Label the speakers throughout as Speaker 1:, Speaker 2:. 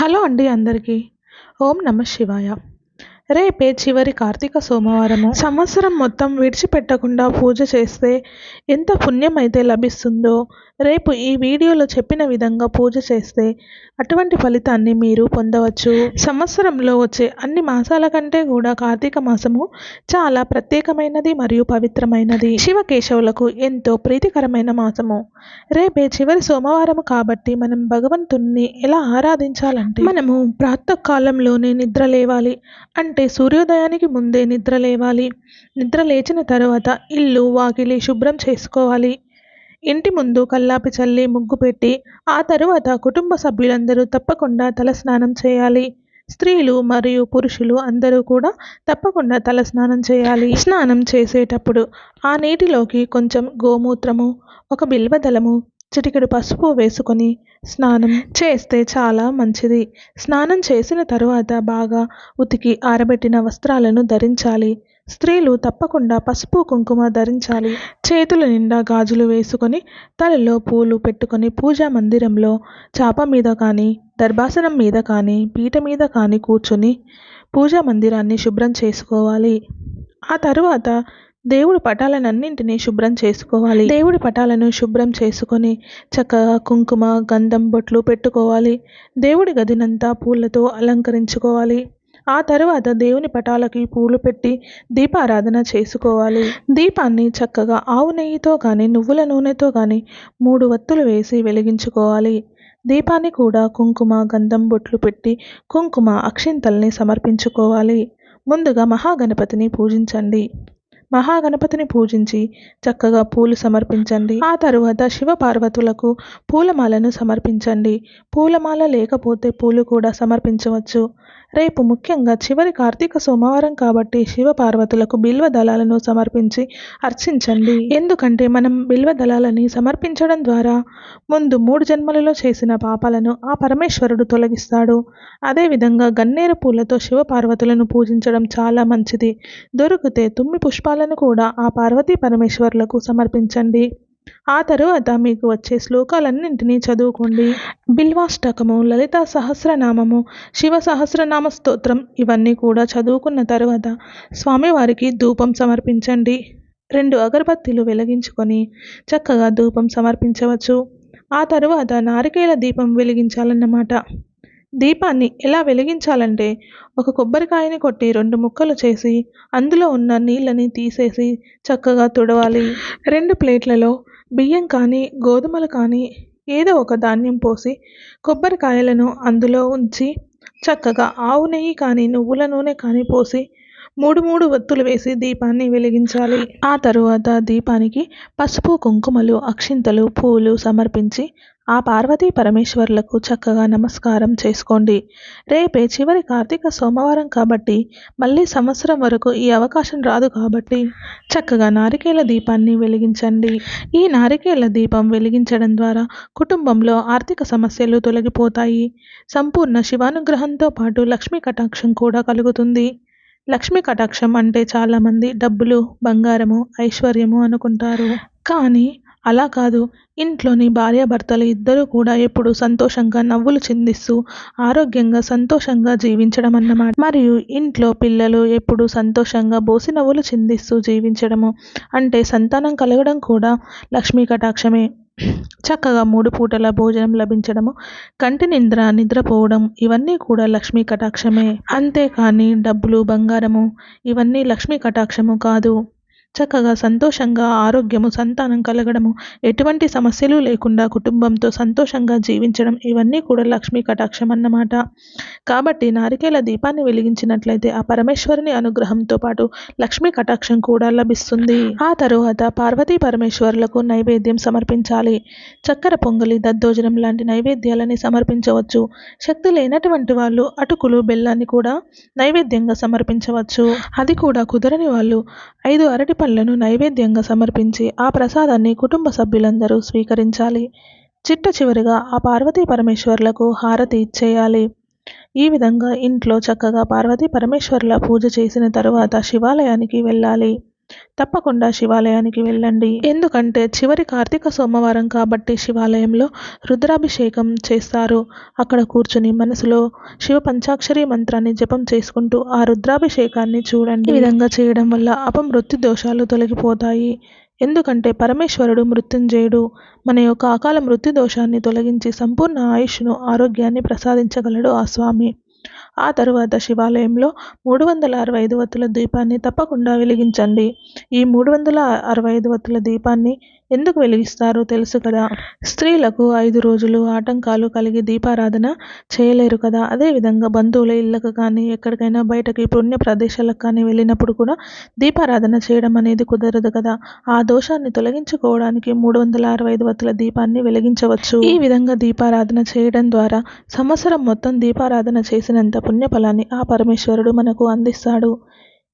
Speaker 1: Hello అండి అందరికీ. ఓం నమ శివాయ. రేపే చివరి కార్తీక సోమవారము. సంవత్సరం మొత్తం విడిచిపెట్టకుండా పూజ చేస్తే ఎంత పుణ్యం అయితే లభిస్తుందో రేపు ఈ వీడియోలో చెప్పిన విధంగా పూజ చేస్తే అటువంటి ఫలితాన్ని మీరు పొందవచ్చు. సంవత్సరంలో వచ్చే అన్ని మాసాల కంటే కూడా కార్తీక మాసము చాలా ప్రత్యేకమైనది మరియు పవిత్రమైనది. శివకేశవులకు ఎంతో ప్రీతికరమైన మాసము. రేపే చివరి సోమవారం కాబట్టి మనం భగవంతుణ్ణి ఎలా ఆరాధించాలంటే మనము ప్రాతకాలంలోనే నిద్ర లేవాలి అంటే సూర్యోదయానికి ముందే నిద్ర లేవాలి. నిద్ర లేచిన తర్వాత ఇల్లు వాకిలి శుభ్రం చేసుకోవాలి. ఇంటి ముందు కల్లాపి చల్లి ముగ్గు పెట్టి ఆ తరువాత కుటుంబ సభ్యులందరూ తప్పకుండా తలస్నానం చేయాలి. స్త్రీలు మరియు పురుషులు అందరూ కూడా తప్పకుండా తల స్నానం చేయాలి. స్నానం చేసేటప్పుడు ఆ నీటిలోకి కొంచెం గోమూత్రము ఒక బిల్వదలము చిటికెడు పసుపు వేసుకొని స్నానం చేస్తే చాలా మంచిది. స్నానం చేసిన తరువాత బాగా ఉతికి ఆరబెట్టిన వస్త్రాలను ధరించాలి. స్త్రీలు తప్పకుండా పసుపు కుంకుమ ధరించాలి. చేతుల నిండా గాజులు వేసుకొని తలలో పూలు పెట్టుకొని పూజా మందిరంలో చాప మీద కానీ దర్భాసనం మీద కానీ పీట మీద కానీ కూర్చొని పూజా మందిరాన్ని శుభ్రం చేసుకోవాలి. ఆ తరువాత దేవుడి పటాలనన్నింటినీ శుభ్రం చేసుకోవాలి. దేవుడి పటాలను శుభ్రం చేసుకొని చక్కగా కుంకుమ గంధం బొట్లు పెట్టుకోవాలి. దేవుడి గదినంతా పూలతో అలంకరించుకోవాలి. ఆ తర్వాత దేవుని పటాలకి పూలు పెట్టి దీపారాధన చేసుకోవాలి. దీపాన్ని చక్కగా ఆవు నెయ్యితో కానీ నువ్వుల నూనెతో కానీ మూడు వత్తులు వేసి వెలిగించుకోవాలి. దీపాన్ని కూడా కుంకుమ గంధం బొట్లు పెట్టి కుంకుమ అక్షింతల్ని సమర్పించుకోవాలి. ముందుగా మహాగణపతిని పూజించండి. మహాగణపతిని పూజించి చక్కగా పూలు సమర్పించండి. ఆ తరువాత శివ పార్వతులకు పూలమాలను సమర్పించండి. పూలమాల లేకపోతే పూలు కూడా సమర్పించవచ్చు. రేపు ముఖ్యంగా చివరి కార్తీక సోమవారం కాబట్టి శివ పార్వతులకు బిల్వ దళాలను సమర్పించి అర్చించండి. ఎందుకంటే మనం బిల్వ దళాలని సమర్పించడం ద్వారా ముందు మూడు జన్మలలో చేసిన పాపాలను ఆ పరమేశ్వరుడు తొలగిస్తాడు. అదేవిధంగా గన్నేరు పూలతో శివ పార్వతులను పూజించడం చాలా మంచిది. దొరికితే తుమ్మి పుష్పాలను కూడా ఆ పార్వతీ పరమేశ్వరులకు సమర్పించండి. ఆ తరువాత మీకు వచ్చే శ్లోకాలన్నింటినీ చదువుకోండి. బిల్వాష్టకము లలిత సహస్రనామము శివ సహస్రనామ స్తోత్రం ఇవన్నీ కూడా చదువుకున్న తర్వాత స్వామివారికి ధూపం సమర్పించండి. రెండు అగరబత్తీలు వెలిగించుకొని చక్కగా ధూపం సమర్పించవచ్చు. ఆ తరువాత నారికేల దీపం వెలిగించాలన్నమాట. దీపాన్ని ఎలా వెలిగించాలంటే ఒక కొబ్బరికాయని కొట్టి రెండు ముక్కలు చేసి అందులో ఉన్న నీళ్ళని తీసేసి చక్కగా తుడవాలి. రెండు ప్లేట్లలో బియ్యం కానీ గోధుమలు కానీ ఏదో ఒక ధాన్యం పోసి కొబ్బరికాయలను అందులో ఉంచి చక్కగా ఆవు నెయ్యి కానీ నువ్వుల నూనె కానీ పోసి మూడు మూడు వత్తులు వేసి దీపాన్ని వెలిగించాలి. ఆ తరువాత దీపానికి పసుపు కుంకుమలు అక్షింతలు పూలు సమర్పించి ఆ పార్వతీ పరమేశ్వర్లకు చక్కగా నమస్కారం చేసుకోండి. రేపే చివరి కార్తీక సోమవారం కాబట్టి మళ్ళీ సంవత్సరం వరకు ఈ అవకాశం రాదు కాబట్టి చక్కగా నారికేల దీపాన్ని వెలిగించండి. ఈ నారికేల దీపం వెలిగించడం ద్వారా కుటుంబంలో ఆర్థిక సమస్యలు తొలగిపోతాయి. సంపూర్ణ శివానుగ్రహంతో పాటు లక్ష్మీ కటాక్షం కూడా కలుగుతుంది. లక్ష్మీ కటాక్షం అంటే చాలామంది డబ్బులు బంగారము ఐశ్వర్యము అనుకుంటారు. కానీ అలా కాదు. ఇంట్లోని భార్యాభర్తలు ఇద్దరూ కూడా ఎప్పుడు సంతోషంగా నవ్వులు చిందిస్తూ ఆరోగ్యంగా సంతోషంగా జీవించడం అన్నమాట మరియు ఇంట్లో పిల్లలు ఎప్పుడు సంతోషంగా బోసి నవ్వులు చిందిస్తూ జీవించడము అంటే సంతానం కలగడం కూడా లక్ష్మీ కటాక్షమే. చక్కగా మూడు పూటల భోజనం లభించడము కంటి నిద్ర నిద్రపోవడం ఇవన్నీ కూడా లక్ష్మీ కటాక్షమే. అంతేకాని డబ్బులు బంగారము ఇవన్నీ లక్ష్మీ కటాక్షము కాదు. చక్కగా సంతోషంగా ఆరోగ్యము సంతానం కలగడము ఎటువంటి సమస్యలు లేకుండా కుటుంబంతో సంతోషంగా జీవించడం ఇవన్నీ కూడా లక్ష్మీ కటాక్షం అన్నమాట. కాబట్టి నారికేల దీపాన్ని వెలిగించినట్లయితే ఆ పరమేశ్వరుని అనుగ్రహంతో పాటు లక్ష్మీ కటాక్షం కూడా లభిస్తుంది. ఆ తరువాత పార్వతీ పరమేశ్వరులకు నైవేద్యం సమర్పించాలి. చక్కెర పొంగలి దద్దోజనం లాంటి నైవేద్యాలని సమర్పించవచ్చు. శక్తి లేనటువంటి వాళ్ళు అటుకులు బెల్లాన్ని కూడా నైవేద్యంగా సమర్పించవచ్చు. అది కూడా కుదరని వాళ్ళు ఐదు అరటి పళ్ళను నైవేద్యంగా సమర్పించి ఆ ప్రసాదాన్ని కుటుంబ సభ్యులందరూ స్వీకరించాలి. చిట్ట చివరిగా ఆ పార్వతీ పరమేశ్వర్లకు హారతి ఇచ్చేయాలి. ఈ విధంగా ఇంట్లో చక్కగా పార్వతీ పరమేశ్వర్ల పూజ చేసిన తరువాత శివాలయానికి వెళ్ళాలి. తప్పకుండా శివాలయానికి వెళ్ళండి. ఎందుకంటే చివరి కార్తీక సోమవారం కాబట్టి శివాలయంలో రుద్రాభిషేకం చేస్తారు. అక్కడ కూర్చుని మనసులో శివ పంచాక్షరి మంత్రాన్ని జపం చేసుకుంటూ ఆ రుద్రాభిషేకాన్ని చూడండి. ఈ విధంగా చేయడం వల్ల అపమృత్యు దోషాలు తొలగిపోతాయి. ఎందుకంటే పరమేశ్వరుడు మృత్యుంజయుడు. మన యొక్క అకాల మృత్యు దోషాన్ని తొలగించి సంపూర్ణ ఆయుష్ను ఆరోగ్యాన్ని ప్రసాదించగలడు ఆ స్వామి. ఆ తరువాత శివాలయంలో మూడు వందల అరవై ఐదు వత్తుల దీపాన్ని తప్పకుండా వెలిగించండి. ఈ మూడు వందల అరవై ఐదు వత్తుల దీపాన్ని ఎందుకు వెలిగిస్తారో తెలుసు కదా. స్త్రీలకు ఐదు రోజులు ఆటంకాలు కలిగి దీపారాధన చేయలేరు కదా. అదేవిధంగా బంధువుల ఇళ్ళకు కానీ ఎక్కడికైనా బయటకి పుణ్య ప్రదేశాలకు కానీ వెళ్ళినప్పుడు కూడా దీపారాధన చేయడం అనేది కుదరదు కదా. ఆ దోషాన్ని తొలగించుకోవడానికి మూడు వందల అరవై ఐదు వత్తుల దీపాన్ని వెలిగించవచ్చు. ఈ విధంగా దీపారాధన చేయడం ద్వారా సంవత్సరం మొత్తం దీపారాధన చేసినంత పుణ్యఫలాన్ని ఆ పరమేశ్వరుడు మనకు అందిస్తాడు.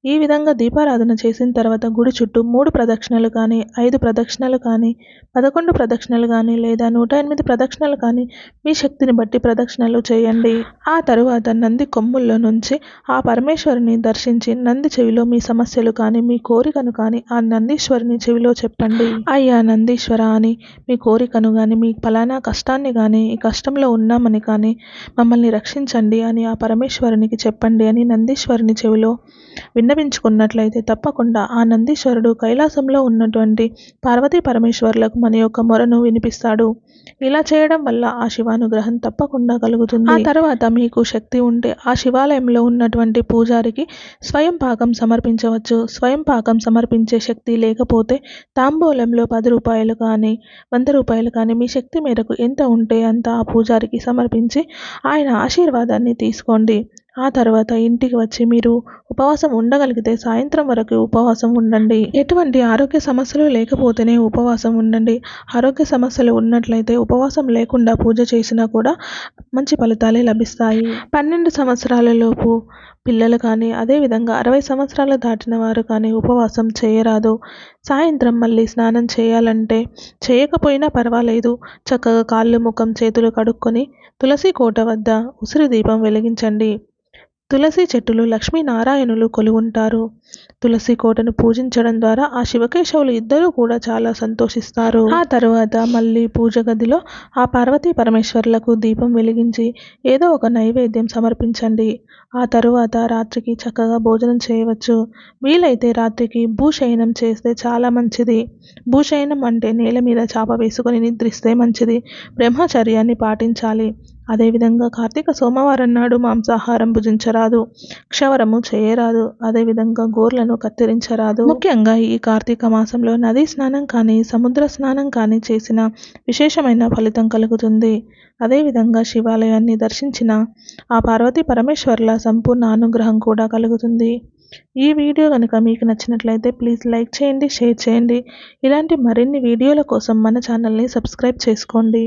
Speaker 1: ఈ విధంగా దీపారాధన చేసిన తర్వాత గుడి చుట్టూ మూడు ప్రదక్షిణలు కానీ ఐదు ప్రదక్షిణలు కానీ పదకొండు ప్రదక్షిణలు కానీ లేదా నూట ఎనిమిది ప్రదక్షిణలు కానీ మీ శక్తిని బట్టి ప్రదక్షిణలు చేయండి. ఆ తరువాత నంది కొమ్ముల్లో నుంచి ఆ పరమేశ్వరుని దర్శించి నంది చెవిలో మీ సమస్యలు కానీ మీ కోరికను కానీ ఆ నందీశ్వరుని చెవిలో చెప్పండి. అయ్యా నందీశ్వర అని మీ కోరికను కానీ మీ ఫలానా కష్టాన్ని కానీ ఈ కష్టంలో ఉన్నామని కానీ మమ్మల్ని రక్షించండి అని ఆ పరమేశ్వరునికి చెప్పండి అని నందీశ్వరుని చెవిలో విన్న విన్నవించుకున్నట్లయితే తప్పకుండా ఆ నందీశ్వరుడు కైలాసంలో ఉన్నటువంటి పార్వతీ పరమేశ్వరులకు మన యొక్క మొరను వినిపిస్తాడు. ఇలా చేయడం వల్ల ఆ శివానుగ్రహం తప్పకుండా కలుగుతుంది. ఆ తర్వాత మీకు శక్తి ఉంటే ఆ శివాలయంలో ఉన్నటువంటి పూజారికి స్వయం పాకం సమర్పించవచ్చు. స్వయం పాకం సమర్పించే శక్తి లేకపోతే తాంబూలంలో పది రూపాయలు కానీ వంద రూపాయలు కానీ మీ శక్తి మేరకు ఎంత ఉంటే అంత ఆ పూజారికి సమర్పించి ఆయన ఆశీర్వాదాన్ని తీసుకోండి. ఆ తర్వాత ఇంటికి వచ్చి మీరు ఉపవాసం ఉండగలిగితే సాయంత్రం వరకు ఉపవాసం ఉండండి. ఎటువంటి ఆరోగ్య సమస్యలు లేకపోతేనే ఉపవాసం ఉండండి. ఆరోగ్య సమస్యలు ఉన్నట్లయితే ఉపవాసం లేకుండా పూజ చేసినా కూడా మంచి ఫలితాలే లభిస్తాయి. పన్నెండు సంవత్సరాలలోపు పిల్లలు కానీ అదేవిధంగా అరవై సంవత్సరాలు దాటిన వారు కానీ ఉపవాసం చేయరాదు. సాయంత్రం మళ్ళీ స్నానం చేయాలంటే చేయకపోయినా పర్వాలేదు. చక్కగా కాళ్ళు ముఖం చేతులు కడుక్కొని తులసి కోట వద్ద ఉసిరి దీపం వెలిగించండి. తులసి చెట్టులు లక్ష్మీనారాయణులు కొలువుంటారు. తులసి కోటను పూజించడం ద్వారా ఆ శివకేశవులు ఇద్దరూ కూడా చాలా సంతోషిస్తారు. ఆ తరువాత మళ్ళీ పూజ గదిలో ఆ పార్వతీ పరమేశ్వరులకు దీపం వెలిగించి ఏదో ఒక నైవేద్యం సమర్పించండి. ఆ తరువాత రాత్రికి చక్కగా భోజనం చేయవచ్చు. వీలైతే రాత్రికి భూశయనం చేస్తే చాలా మంచిది. భూశయనం అంటే నేల మీద చాప వేసుకొని నిద్రిస్తే మంచిది. బ్రహ్మచర్యాన్ని పాటించాలి. అదేవిధంగా కార్తీక సోమవారం నాడు మాంసాహారం భుజించరాదు క్షవరము చేయరాదు అదేవిధంగా గోర్లను కత్తిరించరాదు. ముఖ్యంగా ఈ కార్తీక మాసంలో నదీ స్నానం కానీ సముద్ర స్నానం కానీ చేసిన విశేషమైన ఫలితం కలుగుతుంది. అదేవిధంగా శివాలయాన్ని దర్శించిన ఆ పార్వతీ పరమేశ్వర్ల సంపూర్ణ అనుగ్రహం కూడా కలుగుతుంది. ఈ వీడియో కనుక మీకు నచ్చినట్లయితే ప్లీజ్ లైక్ చేయండి షేర్ చేయండి. ఇలాంటి మరిన్ని వీడియోల కోసం మన ఛానల్ని సబ్స్క్రైబ్ చేసుకోండి.